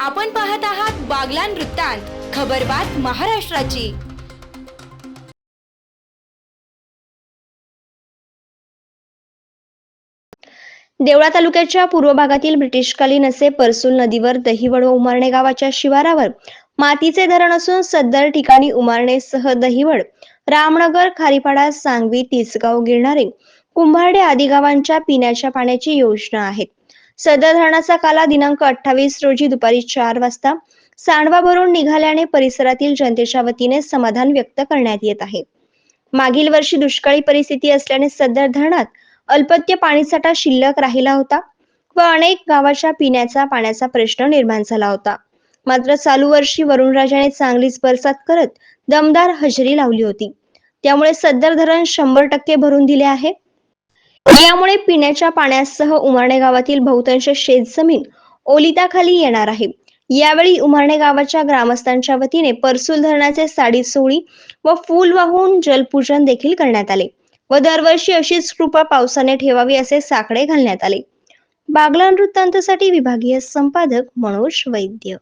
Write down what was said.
आपण पाहत आहात बागलान वृत्तांत खबरबात महाराष्ट्राची. देवळा तालुक्याच्या पूर्व भागातील ब्रिटिशकालीन असे परसूल नदीवर दहिवड व उमारणे गावाच्या शिवारावर मातीचे धरण असून सदर ठिकाणी उमारणेसह दहिवड रामनगर खारीपाडा सांगवी तिसगाव गिरणारे कुंभारडे आदी गावांच्या पिण्याच्या पाण्याची योजना आहे सदर धरणाचा काला दिनांक अठ्ठावीस रोजी दुपारी चार वाजता सांडवा भरून निघाल्याने परिसरातील जनतेच्या वतीने समाधान व्यक्त करण्यात येत आहे. मागील वर्षी दुष्काळी परिस्थिती असल्याने सदर धरणात अल्पत्य पाणीसाठा शिल्लक राहिला होता व अनेक गावाच्या पिण्याचा पाण्याचा प्रश्न निर्माण झाला होता. मात्र चालू वर्षी वरुणराजाने चांगलीच बरसात करत दमदार हजेरी लावली होती. त्यामुळे सदर धरण शंभर टक्के भरून दिले आहे. यामुळे पिण्याच्या पाण्यासह उमारणे गावातील बहुतांश शेतजमीन ओलिताखाली येणार आहे. यावेळी उमारणे गावाच्या ग्रामस्थांच्या वतीने परसूल धरणाचे साडी सोळी व फूल वाहून जलपूजन देखील करण्यात आले व दरवर्षी अशीच कृपा पावसाने ठेवावी असे साकडे घालण्यात आले. बागलान वृत्तांतसाठी विभागीय संपादक मनोज वैद्य.